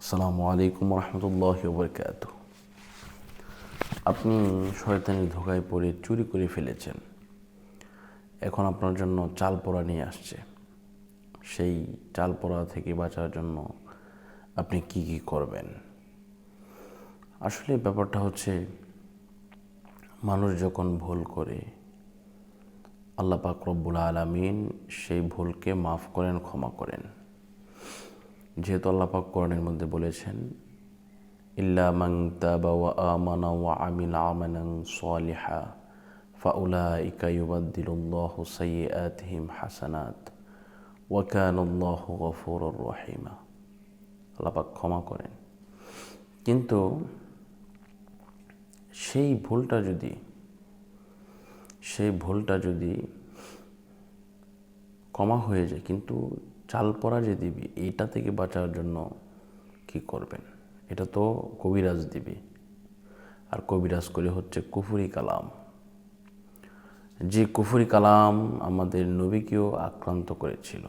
আসসালামু আলাইকুম রহমতুল্লাহ বরকাত আপনি শয়তানি ধোকায় পড়ে চুরি করে ফেলেছেন। এখন আপনার জন্য চাল পোড়া নিয়ে আসছে। সেই চাল পোড়া থেকে বাঁচার জন্য আপনি কি কি করবেন? আসলে ব্যাপারটা হচ্ছে, মানুষ যখন ভুল করে, আল্লাহ পাক রব্বুল আলমিন সেই ভুলকে মাফ করেন, ক্ষমা করেন। যেহেতু আল্লাপাক কোরআনের মধ্যে বলেছেন, ইল্লা মাং তাবা ওয়া আমানা ওয়া আমিল আমানান সালিহা, ফাউলাইকা ইউবাদদিলুল্লাহু সাইয়্যাতিহিম হাসানাত, ওয়া কানাল্লাহু গফুরুর রহিমা। আল্লাপাক ক্ষমা করেন। কিন্তু সেই ভুলটা যদি, সেই ভুলটা যদি কমা হয়ে যায়, কিন্তু চাল পরা যে দিবি, এইটা থেকে বাঁচার জন্য কি করবেন? এটা তো কবিরাজ দিবি। আর কবিরাজ করে হচ্ছে কুফুরি কালাম। যে কুফুরি কালাম আমাদের নবীকেও আক্রান্ত করেছিল।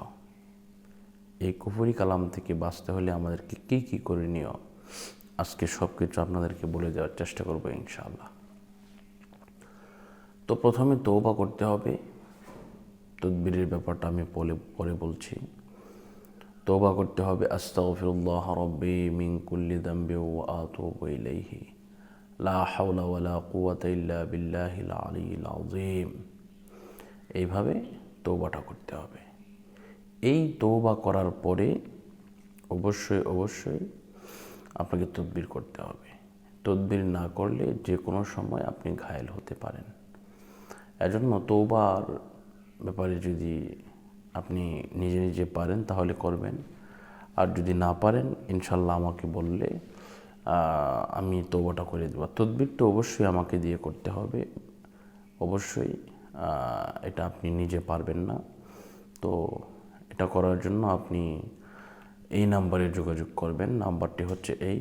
এই কুফুরি কালাম থেকে বাঁচতে হলে আমাদেরকে কী কী করণীয়? আজকে সব কিছু আপনাদেরকে বলে দেওয়ার চেষ্টা করব ইনশাআল্লাহ। তো প্রথমে তৌবা করতে হবে। তদবিরের ব্যাপারটা আমি পরে পরে বলছি। তৌবা করতে হবে, আস্তাগফিরুল্লাহ রব্বি মিন কুল্লি দাম্বি ওয়া আতুবু ইলাইহি। লা হাওলা ওয়ালা কুওয়াতা ইল্লা বিল্লাহিল আলিয়্যিল আযীম। এইভাবে তৌবাটা করতে হবে। এই তৌবা করার পরে অবশ্যই অবশ্যই আপনাকে তদবির করতে হবে। তদবির না করলে যে কোনো সময় আপনি ঘায়েল হতে পারেন। এজন্য তৌবার ব্যাপারে যদি আপনি নিজে নিজে পারেন, তাহলে করবেন। আর যদি না পারেন, ইনশাল্লাহ আমাকে বললে আমি তৌবাটা করে দেবো। তদবির তো অবশ্যই আমাকে দিয়ে করতে হবে। অবশ্যই এটা আপনি নিজে পারবেন না। তো এটা করার জন্য আপনি এই নাম্বারে যোগাযোগ করবেন। নাম্বারটি হচ্ছে এই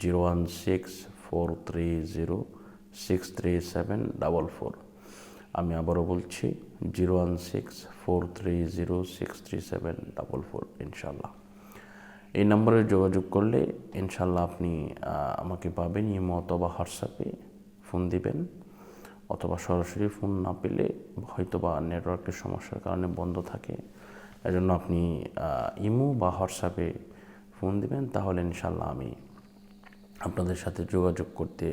zero one six four three zero six three seven double four. আমি আবারও বলছি, zero one six four three zero six three seven double four ইনশাল্লাহ এই নম্বরে যোগাযোগ করলে ইনশাল্লাহ আপনি আমাকে পাবেন, ইমো অথবা হোয়াটসঅ্যাপে ফোন দিবেন। অথবা সরাসরি ফোন না পেলে হয়তো বা নেটওয়ার্কের সমস্যার কারণে বন্ধ থাকে। এজন্য আপনি ইমো বা হোয়াটসঅ্যাপে ফোন দিবেন, তাহলে ইনশাল্লাহ আমি আপনাদের সাথে যোগাযোগ করতে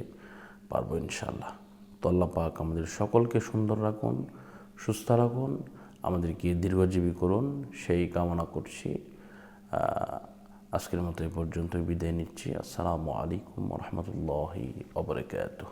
পারব ইনশাল্লাহ তো আল্লাহ পাক আমাদের সকলকে সুন্দর রাখুন, সুস্থ রাখুন, আমাদেরকে দীর্ঘজীবী করুন, সেই কামনা করছি। আজকের মতো এই পর্যন্ত বিদায় নিচ্ছি। আসসালামু আলাইকুম রহমতুল্লাহি অবরাকাতুহ